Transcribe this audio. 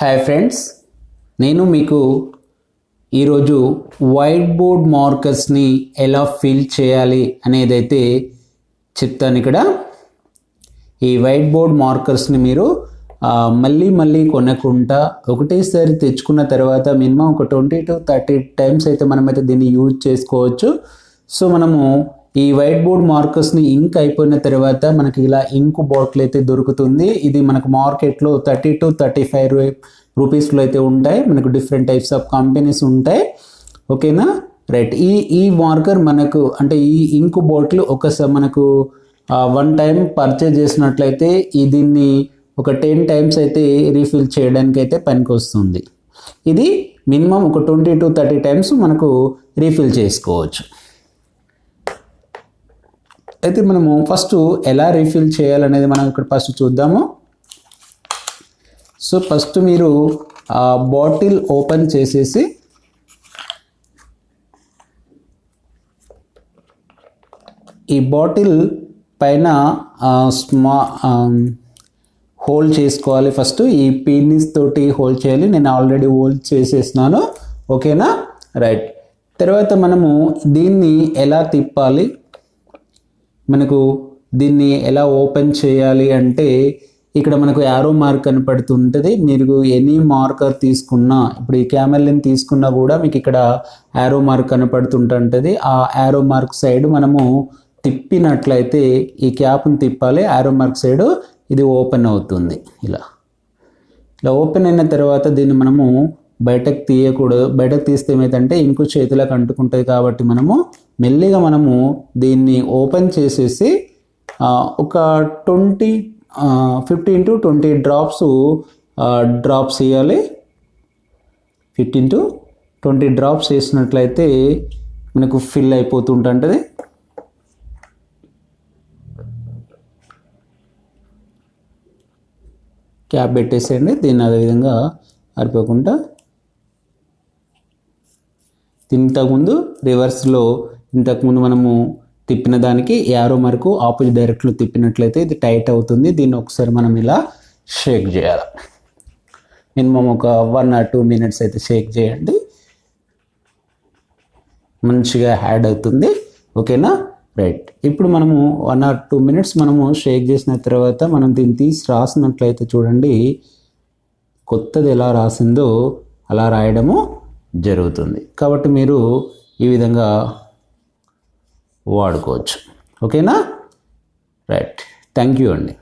Hi friends నేను మీకు ఈరోజు వైట్ బోర్డ్ మార్కర్స్ని ఎలా ఫిల్ చేయాలి అనేదైతే చెప్తాను ఇక్కడ. ఈ వైట్ బోర్డ్ మార్కర్స్ని మీరు మళ్ళీ మళ్ళీ కొనకుండా ఒకటేసారి తెచ్చుకున్న తర్వాత మినిమం ఒక ట్వంటీ టు థర్టీ టైమ్స్ అయితే మనమైతే దీన్ని యూజ్ చేసుకోవచ్చు. సో మనము ఈ వైట్ బోర్డ్ మార్కర్స్ని ఇంక్ అయిపోయిన తర్వాత మనకి ఇలా ఇంక్ బాటిల్ అయితే దొరుకుతుంది. ఇది మనకు మార్కెట్లో థర్టీ టు థర్టీ ఫైవ్ రూపీస్లో అయితే ఉంటాయి. మనకు డిఫరెంట్ టైప్స్ ఆఫ్ కంపెనీస్ ఉంటాయి. ఓకేనా రైట్ ఈ ఈ మార్కర్ మనకు అంటే ఈ ఇంక్ బాటిల్ ఒకసారి మనకు వన్ టైం పర్చేజ్ చేసినట్లయితే ఈ దీన్ని ఒక టెన్ టైమ్స్ అయితే రీఫిల్ చేయడానికి అయితే పనికి వస్తుంది ఇది మినిమం ఒక ట్వంటీ టు థర్టీ టైమ్స్ మనకు రీఫిల్ చేసుకోవచ్చు. అయితే మనము ఫస్ట్ ఎలా రీఫిల్ చేయాలనేది మనం ఇక్కడ ఫస్ట్ చూద్దాము. సో ఫస్ట్ మీరు ఆ బాటిల్ ఓపెన్ చేసేసి ఈ బాటిల్ పైన స్మా హోల్డ్ చేసుకోవాలి ఫస్ట్ ఈ పీనిస్ తోటి హోల్డ్ చేయాలి. నేను ఆల్రెడీ హోల్డ్ చేసేసినాను. ఓకేనా రైట్ తర్వాత మనము దీన్ని ఎలా తిప్పాలి? మనకు దీన్ని ఎలా ఓపెన్ చేయాలి అంటే ఇక్కడ మనకు యారో మార్క్ కనపడుతుంటుంది. మీరు ఎనీ మార్కర్ తీసుకున్నా ఇప్పుడు ఈ క్యామెల్ని తీసుకున్నా కూడా మీకు ఇక్కడ యారో మార్క్ కనపడుతుంటుంటుంది ఆ యారో మార్క్ సైడ్ మనము తిప్పినట్లయితే ఈ క్యాప్ని తిప్పాలి. యారో మార్క్ సైడ్ ఇది ఓపెన్ అవుతుంది. ఇలా. ఇలా ఓపెన్ అయిన తర్వాత దీన్ని మనము బయటకు తీయకూడదు. బయటకు తీస్తే ఏమైందంటే ఇంకో చేతులకు అంటుకుంటుంది కాబట్టి మనము మెల్లిగా మనము దీన్ని ఓపెన్ చేసేసి ఒక twenty fifteen to twenty drops drops వేయాలి. ఫిఫ్టీన్ టు ట్వంటీ డ్రాప్స్ వేసినట్లయితే మనకు ఫిల్ అయిపోతుంటుంటుంది క్యాప్ పెట్టేసేయండి. దీన్ని అదేవిధంగా అరిపోకుండా ఇంతకుముందు రివర్స్లో ఇంతకుముందు మనము తిప్పిన దానికి యారో మరకు ఆపోజిట్ డైరెక్ట్లో తిప్పినట్లయితే ఇది టైట్ అవుతుంది. దీన్ని ఒకసారి మనం ఇలా షేక్ చేయాలి. మినిమం ఒక వన్ ఆర్ టూ మినిట్స్ అయితే షేక్ చేయండి. మంచిగా యాడ్ అవుతుంది. ఓకేనా? రైట్. ఇప్పుడు మనము వన్ ఆర్ టూ మినిట్స్ మనము షేక్ చేసిన తర్వాత మనం దీన్ని తీసి రాసినట్లయితే చూడండి. కొత్తది ఎలా రాసిందో అలా రాయడము జరుగుతుంది. కాబట్టి మీరు ఈ విధంగా వాడుకోవచ్చు. ఓకేనా? రైట్. థ్యాంక్ యూ అండి.